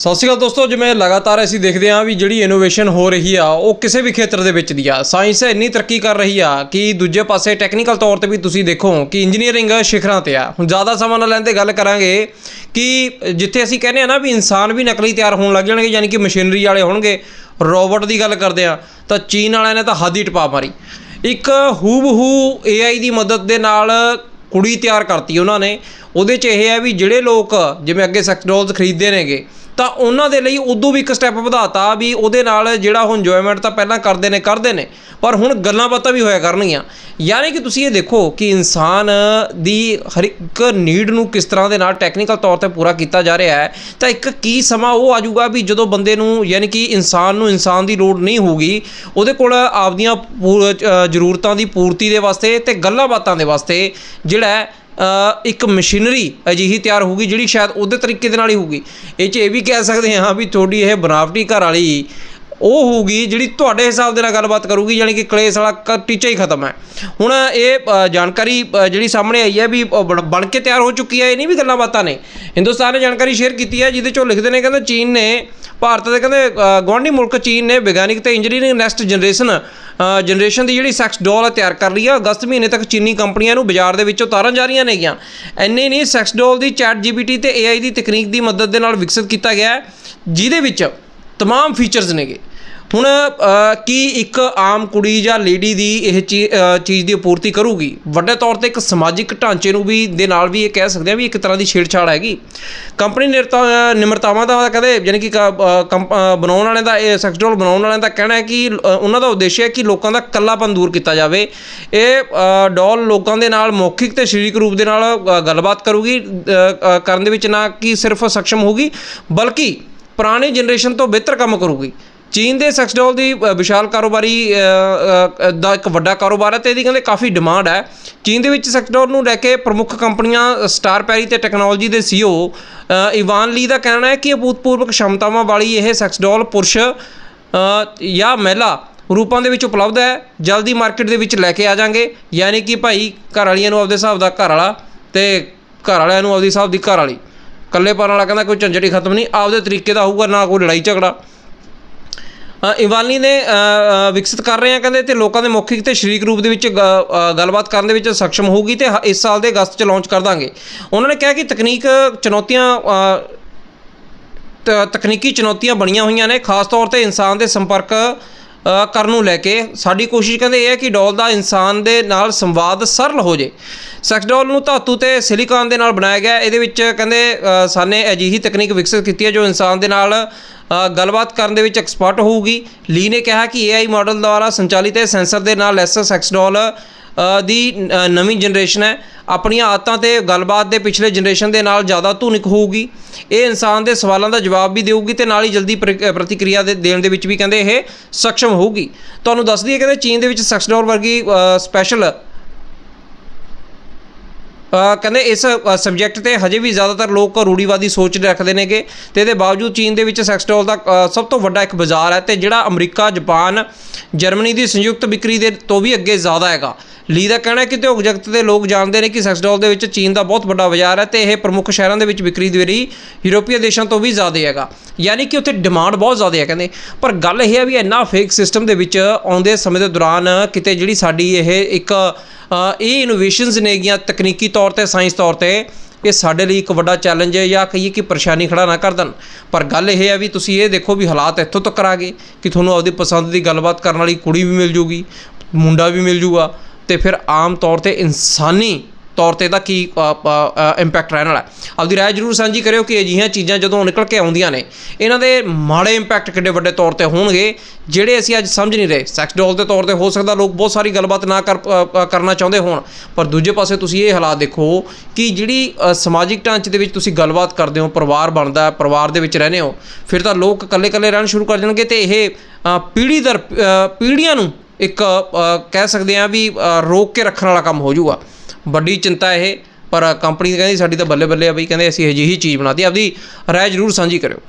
ਸਤਿ ਸ਼੍ਰੀ ਅਕਾਲ ਦੋਸਤੋ, ਜਿਵੇਂ ਲਗਾਤਾਰ ਅਸੀਂ ਦੇਖਦੇ ਹਾਂ ਵੀ ਜਿਹੜੀ ਇਨੋਵੇਸ਼ਨ ਹੋ ਰਹੀ ਆ, ਉਹ ਕਿਸੇ ਵੀ ਖੇਤਰ ਦੇ ਵਿੱਚ ਦੀ ਆ। ਸਾਇੰਸ ਇੰਨੀ ਤਰੱਕੀ ਕਰ ਰਹੀ ਆ ਕਿ ਦੂਜੇ ਪਾਸੇ ਟੈਕਨੀਕਲ ਤੌਰ ਤੇ ਵੀ ਤੁਸੀਂ ਦੇਖੋ ਕਿ ਇੰਜੀਨੀਅਰਿੰਗ ਸਿਖਰਾਂ ਤੇ ਆ। ਹੁਣ ਜ਼ਿਆਦਾ ਸਮਾਂ ਨਾ ਲੈਂਦੇ ਗੱਲ ਕਰਾਂਗੇ ਕਿ ਜਿੱਥੇ ਅਸੀਂ ਕਹਿੰਦੇ ਆ ਨਾ ਵੀ ਇਨਸਾਨ ਵੀ ਨਕਲੀ ਤਿਆਰ ਹੋਣ ਲੱਗ ਜਾਣਗੇ, ਯਾਨੀ ਕਿ ਮਸ਼ੀਨਰੀ ਵਾਲੇ ਹੋਣਗੇ, ਰੋਬੋਟ ਦੀ ਗੱਲ ਕਰਦੇ ਆ ਤਾਂ ਚੀਨ ਵਾਲਿਆਂ ਨੇ ਤਾਂ ਹੱਦ ਹੀ ਟਪਾ ਮਾਰੀ। ਇੱਕ ਹੂਬਹੂ AI ਦੀ ਮਦਦ ਦੇ ਨਾਲ ਕੁੜੀ ਤਿਆਰ ਕਰਤੀ ਉਹਨਾਂ ਨੇ। ਉਹਦੇ 'ਚ ਇਹ ਹੈ ਵੀ ਜਿਹੜੇ ਲੋਕ, ਜਿਵੇਂ ਅੱਗੇ ਸੈਕਸ ਡੋਲਸ ਖਰੀਦਦੇ ਨੇਗੇ ਤਾਂ ਉਹਨਾਂ ਦੇ ਲਈ ਉਦੋਂ ਵੀ ਇੱਕ ਸਟੈਪ ਵਧਾਤਾ ਵੀ ਉਹਦੇ ਨਾਲ ਜਿਹੜਾ ਉਹ ਇੰਜੋਇਮੈਂਟ ਤਾਂ ਪਹਿਲਾਂ ਕਰਦੇ ਨੇ ਕਰਦੇ ਨੇ, ਪਰ ਹੁਣ ਗੱਲਾਂ ਬਾਤਾਂ ਵੀ ਹੋਇਆ ਕਰਨਗੀਆਂ। ਯਾਨੀ ਕਿ ਤੁਸੀਂ ਇਹ ਦੇਖੋ ਕਿ ਇਨਸਾਨ ਦੀ ਹਰ ਇੱਕ ਨੀਡ ਨੂੰ ਕਿਸ ਤਰ੍ਹਾਂ ਦੇ ਨਾਲ ਟੈਕਨੀਕਲ ਤੌਰ ਤੇ ਪੂਰਾ ਕੀਤਾ ਜਾ ਰਿਹਾ ਹੈ, ਤਾਂ ਇੱਕ ਕੀ ਸਮਾਂ ਉਹ ਆਜੂਗਾ ਵੀ ਜਦੋਂ ਬੰਦੇ ਨੂੰ ਯਾਨੀ ਕਿ ਇਨਸਾਨ ਨੂੰ ਇਨਸਾਨ ਦੀ ਲੋੜ ਨਹੀਂ ਹੋਊਗੀ, ਉਹਦੇ ਕੋਲ ਆਪਦੀਆਂ ਪੂ- ਜ਼ਰੂਰਤਾਂ ਦੀ ਪੂਰਤੀ ਦੇ ਵਾਸਤੇ ਤੇ ਗੱਲਾਂ ਬਾਤਾਂ ਦੇ ਵਾਸਤੇ ਜਿਹੜਾ ਇੱਕ ਮਸ਼ੀਨਰੀ ਅਜਿਹੀ ਤਿਆਰ ਹੋਊਗੀ ਜਿਹੜੀ ਸ਼ਾਇਦ ਉਹਦੇ ਤਰੀਕੇ ਦੇ ਨਾਲ ਹੀ ਹੋਊਗੀ। ਇਹ 'ਚ ਇਹ ਵੀ ਕਹਿ ਸਕਦੇ ਹਾਂ ਵੀ ਤੁਹਾਡੀ ਇਹ ਬਨਾਵਟੀ ਘਰ ਵਾਲੀ ਉਹ ਹੋਊਗੀ ਜਿਹੜੀ ਤੁਹਾਡੇ ਹਿਸਾਬ ਦੇ ਨਾਲ ਗੱਲਬਾਤ ਕਰੂਗੀ ਯਾਨੀ ਕਿ ਕਲੇਸ਼ ਵਾਲਾ ਕ- ਟੀਚਾ ਹੀ ਖਤਮ ਹੈ। ਹੁਣ ਇਹ ਜਾਣਕਾਰੀ ਜਿਹੜੀ ਸਾਹਮਣੇ ਆਈ ਹੈ ਵੀ ਬਣ ਬਣ ਕੇ ਤਿਆਰ ਹੋ ਚੁੱਕੀ ਹੈ ਇਹ ਨਹੀਂ ਵੀ ਗੱਲਾਂ ਬਾਤਾਂ ਨੇ। ਹਿੰਦੁਸਤਾਨ ਨੇ ਜਾਣਕਾਰੀ ਸ਼ੇਅਰ ਕੀਤੀ ਹੈ ਜਿਹਦੇ ਚੋਂ ਲਿਖਦੇ ਨੇ ਕਹਿੰਦੇ ਚੀਨ ਨੇ ਭਾਰਤ ਦੇ ਕਹਿੰਦੇ ਅ, ਗੁਆਂਢੀ ਮੁਲਕ ਚੀਨ ਨੇ ਵਿਗਿਆਨਿਕ ਤੇ ਇੰਜੀਨੀਅਰਿੰਗ ਨੈਕਸਟ ਜਨਰੇਸ਼ਨ ਜਨਰੇਸ਼ਨ ਦੀ ਜਿਹੜੀ ਸੈਕਸ ਡੋਲ ਤਿਆਰ ਕਰ ਲਈ ਆ ਅਗਸਤ ਮਹੀਨੇ ਤੱਕ ਚੀਨੀ ਕੰਪਨੀਆਂ ਨੂੰ ਬਾਜ਼ਾਰ ਦੇ ਵਿੱਚੋਂ ਉਤਾਰਨ ਜਾ ਰਹੀਆਂ ਨੇਗੀਆਂ। ਐਨੇ ਨਹੀਂ ਸੈਕਸ ਡੋਲ ਦੀ ਚੈਟ ਜੀਪੀਟੀ ਤੇ AI ਦੀ ਤਕਨੀਕ ਦੀ ਮਦਦ ਦੇ ਨਾਲ ਵਿਕਸਿਤ ਕੀਤਾ ਗਿਆ ਹੈ ਜਿਹਦੇ ਵਿੱਚ ਤਮਾਮ ਫੀਚਰਸ ਨੇਗੇ। ਹੁਣ ਕੀ ਇੱਕ ਆਮ ਕੁੜੀ ਜਾਂ ਲੇਡੀ ਦੀ ਇਹ ਚੀ- ਚੀਜ਼ ਦੀ ਪੂਰਤੀ ਕਰੂਗੀ? ਵੱਡੇ ਤੌਰ ਤੇ ਇੱਕ ਸਮਾਜਿਕ ਢਾਂਚੇ ਨੂੰ ਵੀ, ਦੇ ਨਾਲ ਵੀ ਇਹ ਕਹਿ ਸਕਦੇ ਆ ਵੀ ਇੱਕ ਤਰ੍ਹਾਂ ਦੀ ਛੇੜਛਾੜ ਹੈਗੀ। ਕੰਪਨੀ ਨਿਰਤਾ ਨਿਮਰਤਾਵਾਂ ਦਾ ਕਹਿੰਦੇ ਯਾਨੀ ਕਿ ਕ- ਕੰਪ- ਬਣਾਉਣ ਵਾਲਿਆਂ ਦਾ, ਇਹ ਸੈਕਸ ਡੋਲ ਬਣਾਉਣ ਵਾਲਿਆਂ ਦਾ ਕਹਿਣਾ ਹੈ ਕਿ ਉਹਨਾਂ ਦਾ ਉਦੇਸ਼ ਹੈ ਕਿ ਲੋਕਾਂ ਦਾ ਇਕੱਲਾਪਨ ਦੂਰ ਕੀਤਾ ਜਾਵੇ। ਇਹ ਡੋਲ ਲੋਕਾਂ ਦੇ ਨਾਲ ਮੌਖਿਕ ਤੇ ਸਰੀਰਕ ਰੂਪ ਦੇ ਨਾਲ ਗੱਲਬਾਤ ਕਰੂਗੀ ਕਰਨ ਦੇ ਵਿੱਚ ਨਾ ਕਿ ਸਿਰਫ ਸક્ષਮ ਹੋਊਗੀ, ਬਲਕਿ ਪੁਰਾਣੀ ਜਨਰੇਸ਼ਨ ਤੋਂ ਬਿਹਤਰ ਕੰਮ ਕਰੂਗੀ। ਚੀਨ ਦੇ ਸੈਕਸਡੋਲ ਦੀ ਵਿਸ਼ਾਲ ਕਾਰੋਬਾਰੀ ਦਾ ਇੱਕ ਵੱਡਾ ਕਾਰੋਬਾਰ ਹੈ ਤੇ ਇਹਦੀ ਕਹਿੰਦੇ ਕਾਫੀ ਡਿਮਾਂਡ ਹੈ। ਚੀਨ ਦੇ ਵਿੱਚ ਸੈਕਸਡੋਲ ਨੂੰ ਲੈ ਕੇ ਪ੍ਰਮੁੱਖ ਕੰਪਨੀਆਂ ਸਟਾਰ ਪੈਰੀ ਤੇ ਟੈਕਨੋਲੋਜੀ ਦੇ ਸੀਓ ਇਵਾਨ ਲੀ ਦਾ ਕਹਿਣਾ ਹੈ ਕਿ ਅਭੂਤਪੂਰਵ ਸ਼ਮਤਾਵਾਂ ਵਾਲੀ ਇਹ ਸੈਕਸਡੋਲ ਪੁਰਸ਼ ਜਾਂ ਮਹਿਲਾ ਰੂਪਾਂ ਦੇ ਵਿੱਚ ਉਪਲਬਧ ਹੈ। ਜਲਦੀ ਮਾਰਕੀਟ ਦੇ ਵਿੱਚ ਲੈ ਕੇ ਆ ਜਾਾਂਗੇ ਯਾਨੀ ਕਿ ਭਾਈ ਘਰ ਵਾਲੀਆਂ ਨੂੰ ਆਪਦੇ ਹਿਸਾਬ ਦਾ ਘਰ ਵਾਲਾ ਤੇ ਘਰ ਵਾਲਿਆਂ ਨੂੰ ਆਪਦੇ ਹਿਸਾਬ ਦੀ ਘਰ ਵਾਲੀ। ਕੱਲੇ ਪਾਣ ਵਾਲਾ ਕਹਿੰਦਾ ਕੋਈ ਝੰਜੜੀ ਖਤਮ ਨਹੀਂ, ਆਪਦੇ ਤਰੀਕੇ ਦਾ ਹੋਊਗਾ, ਨਾ ਕੋਈ ਲੜਾਈ ਝਗੜਾ। ਅ, ਨੇ ਵਿਕਸਿਤ ਕਰ ਰਹੇ ਆ ਕਹਿੰਦੇ ਤੇ ਲੋਕਾਂ ਦੇ ਮੌਖਿਕ ਤੇ ਸਰੀਰਕ ਰੂਪ ਦੇ ਵਿੱਚ ਗੱਲਬਾਤ ਕਰਨ ਦੇ ਵਿੱਚ ਸક્ષਮ ਹੋਊਗੀ ਤੇ ਹ- ਇਸ ਸਾਲ ਦੇ ਅਗਸਤ ਚ ਲਾਂਚ ਕਰ ਦਾਂਗੇ। ਉਹਨਾਂ ਨੇ ਕਿਹਾ ਕਿ ਤਕਨੀਕ ਚੁਣੌਤੀਆਂ ਤਕਨੀਕੀ ਚੁਣੌਤੀਆਂ ਬਣੀਆਂ ਹੋਈਆਂ ਨੇ ਖਾਸ ਤੌਰ ਤੇ ਇਨਸਾਨ ਦੇ ਸੰਪਰਕ ਕਰਨ ਨੂੰ ਲੈ ਕੇ। ਸਾਡੀ ਕੋਸ਼ਿਸ਼ ਕਹਿੰਦੇ ਇਹ ਹੈ ਕਿ ਡੋਲ ਦਾ ਇਨਸਾਨ ਦੇ ਨਾਲ ਸੰਵਾਦ ਸਰਲ ਹੋ ਜੇ। ਸੈਕਸ ਡੋਲ ਨੂੰ ਧਾਤੂ ਤੇ ਸਿਲੀਕਾਨ ਦੇ ਨਾਲ ਬਣਾਇਆ ਗਿਆ। ਇਹਦੇ ਵਿੱਚ ਕਹਿੰਦੇ ਸਾਨੇ ਅਜਿਹੀ ਤਕਨੀਕ ਵਿਕਸਿਤ ਕੀਤੀ ਹੈ ਜੋ ਇਨਸਾਨ ਦੇ ਨਾਲ ਗੱਲਬਾਤ ਕਰਨ ਦੇ ਵਿੱਚ ਐਕਸਪਰਟ ਹੋਊਗੀ। ਲੀ ਨੇ ਕਿਹਾ ਕਿ AI ਮਾਡਲ ਦੁਆਰਾ ਸੰਚਾਲਿਤ ਇਹ ਸੈਂਸਰ ਦੇ ਨਾਲ ਲੈਸ ਸੈਕਸ ਡੋਲ ਦੀ ਨਵੀਂ ਜਨਰੇਸ਼ਨ ਹੈ। ਆਪਣੀਆਂ ਆਦਤਾਂ ਤੇ ਗੱਲਬਾਤ ਦੇ ਪਿਛਲੇ ਜਨਰੇਸ਼ਨ ਦੇ ਨਾਲ ਜ਼ਿਆਦਾ ਧੁਨਿਕ ਹੋਊਗੀ। ਇਹ ਇਨਸਾਨ ਦੇ ਸਵਾਲਾਂ ਦਾ ਜਵਾਬ ਵੀ ਦੇਊਗੀ ਤੇ ਨਾਲ ਹੀ ਜਲਦੀ ਪ੍ਰਤੀਕਿਰਿਆ ਦੇ ਦੇਣ ਦੇ ਵਿੱਚ ਵੀ ਕਹਿੰਦੇ ਇਹ ਸક્ષਮ ਹੋਊਗੀ। ਤੁਹਾਨੂੰ ਦੱਸ ਦਈਏ ਕਹਿੰਦੇ ਚੀਨ ਦੇ ਵਿੱਚ ਸੈਕਸਡੋਰ ਵਰਗੀ ਸਪੈਸ਼ਲ ਕਹਿੰਦੇ ਇਸ ਸਬਜੈਕਟ ਤੇ ਹਜੇ ਵੀ ਜ਼ਿਆਦਾਤਰ ਲੋਕ ਰੂੜੀਵਾਦੀ ਸੋਚ ਰੱਖਦੇ ਨੇਗੇ ਤੇ ਇਹਦੇ ਬਾਵਜੂਦ ਚੀਨ ਦੇ ਵਿੱਚ ਸੈਕਸ ਡੋਲ ਦਾ ਸਭ ਤੋਂ ਵੱਡਾ ਇੱਕ ਬਾਜ਼ਾਰ ਹੈ ਤੇ ਜਿਹੜਾ ਅਮਰੀਕਾ, ਜਾਪਾਨ, ਜਰਮਨੀ ਦੀ ਸੰਯੁਕਤ ਵਿਕਰੀ ਦੇ ਤੋਂ ਵੀ ਅੱਗੇ ਜ਼ਿਆਦਾ ਹੈਗਾ। ਲੀ ਦਾ ਕਹਿਣਾ ਹੈ ਕਿ ਉਦਯੋਗ ਜਗਤ ਦੇ ਲੋਕ ਜਾਣਦੇ ਨੇ ਕਿ ਸੈਕਸ ਡੋਲ ਦੇ ਵਿੱਚ ਚੀਨ ਦਾ ਬਹੁਤ ਵੱਡਾ ਬਾਜ਼ਾਰ ਹੈ ਤੇ ਇਹ ਪ੍ਰਮੁੱਖ ਸ਼ਹਿਰਾਂ ਦੇ ਵਿੱਚ ਵਿਕਰੀ ਦੇ ਵਾਰੀ ਯੂਰਪੀਅ ਦੇਸ਼ਾਂ ਤੋਂ ਵੀ ਜ਼ਿਆਦਾ ਹੈਗਾ। ਯਾਨੀ ਕਿ ਉੱਥੇ ਡਿਮਾਂਡ ਬਹੁਤ ਜ਼ਿਆਦਾ ਹੈ ਕਹਿੰਦੇ। ਪਰ ਗੱਲ ਇਹ ਹੈ ਵੀ ਇੰਨਾ ਫੇਕ ਸਿਸਟਮ ਦੇ ਵਿੱਚ ਆਉਂਦੇ ਸਮੇਂ ਦੇ ਦੌਰਾਨ ਕਿਤੇ ਜਿਹੜੀ ਸਾਡੀ ਇਹ ਇੱਕ ਇਹ ਇਨੋਵੇਸ਼ਨਸ ਨੇਗੀਆਂ ਤਕਨੀਕੀ ਤੌਰ ਤੇ ਸਾਇੰਸ ਤੌਰ ਤੇ। ਇਹ ਸਾਡੇ ਲਈ ਇੱਕ ਵੱਡਾ ਚੈਲੰਜ ਹੈ ਜਾਂ ਕਹੀਏ ਕਿ ਪਰੇਸ਼ਾਨੀ ਖੜਾ ਨਾ ਕਰ ਦੇਣ। ਪਰ ਗੱਲ ਇਹ ਹੈ ਵੀ ਤੁਸੀਂ ਇਹ ਦੇਖੋ ਵੀ ਹਾਲਾਤ ਇੱਥੋਂ ਤੱਕ ਆ ਗਏ ਕਿ ਤੁਹਾਨੂੰ ਆਪਦੀ ਪਸੰਦ ਦੀ ਗੱਲਬਾਤ ਕਰਨ ਵਾਲੀ ਕੁੜੀ ਵੀ ਮਿਲ ਜੂਗੀ, ਮੁੰਡਾ ਵੀ ਮਿਲ ਜੂਗਾ। ਤੇ ਫਿਰ ਆਮ ਤੌਰ ਤੇ ਇਨਸਾਨੀ ਤੌਰ ਤੇ ਇਹਦਾ ਕੀ ਇੰਪੈਕਟ ਰਹਿਣ ਵਾਲਾ ਆਪਦੀ ਰਾਏ ਜਰੂਰ ਸਾਂਝੀ ਕਰਿਓ ਕਿ ਅਜਿਹੀਆਂ ਚੀਜ਼ਾਂ ਜਦੋਂ ਨਿਕਲ ਕੇ ਆਉਂਦੀਆਂ ਨੇ ਇਹਨਾਂ ਦੇ ਮਾੜੇ ਇੰਪੈਕਟ ਕਿੱਡੇ ਵੱਡੇ ਤੌਰ ਤੇ ਹੋਣਗੇ ਜਿਹੜੇ ਅਸੀਂ ਅੱਜ ਸਮਝ ਨਹੀਂ ਰਹੇ। ਸੈਕਸ ਡੋਲ ਦੇ ਤੌਰ ਤੇ ਹੋ ਸਕਦਾ ਲੋਕ ਬਹੁਤ ਸਾਰੀ ਗੱਲਬਾਤ ਨਾ ਕਰ ਅ, ਕਰਨਾ ਚਾਹੁੰਦੇ ਹੋਣ ਪਰ ਦੂਜੇ ਪਾਸੇ ਤੁਸੀਂ ਇਹ ਹਾਲਾਤ ਦੇਖੋ ਕਿ ਜਿਹੜੀ ਸਮਾਜਿਕ ਢਾਂਚੇ ਦੇ ਵਿੱਚ ਤੁਸੀਂ ਗੱਲਬਾਤ ਕਰਦੇ ਹੋ ਪਰਿਵਾਰ ਬਣਦਾ ਹੈ ਪਰਿਵਾਰ ਦੇ ਵਿੱਚ ਰਹਿੰਦੇ ਹੋ ਫਿਰ ਤਾਂ ਲੋਕ ਇਕੱਲੇ-ਇਕੱਲੇ ਰਹਿਣ ਸ਼ੁਰੂ ਕਰ ਜਾਣਗੇ ਤੇ ਇਹ ਪੀੜ੍ਹੀ ਦਰ ਪੀੜ੍ਹੀਆਂ ਨੂੰ ਇੱਕ ਕਹਿ ਸਕਦੇ ਆ ਵੀ ਰੋਕ ਕੇ ਰੱਖਣ ਵਾਲਾ ਕੰਮ ਹੋ ਜਾਊਗਾ। ਵੱਡੀ ਚਿੰਤਾ ਇਹ, ਪਰ ਕੰਪਨੀ ਕਹਿੰਦੀ ਸਾਡੀ ਤਾਂ ਬੱਲੇ ਬੱਲੇ ਆ ਬਈ, ਕਹਿੰਦੇ ਅਸੀਂ ਅਜਿਹੀ ਚੀਜ਼ ਬਣਾਤੀ, ਆਪਦੀ ਰਾਏ ਜਰੂਰ ਸਾਂਝੀ ਕਰਿਓ।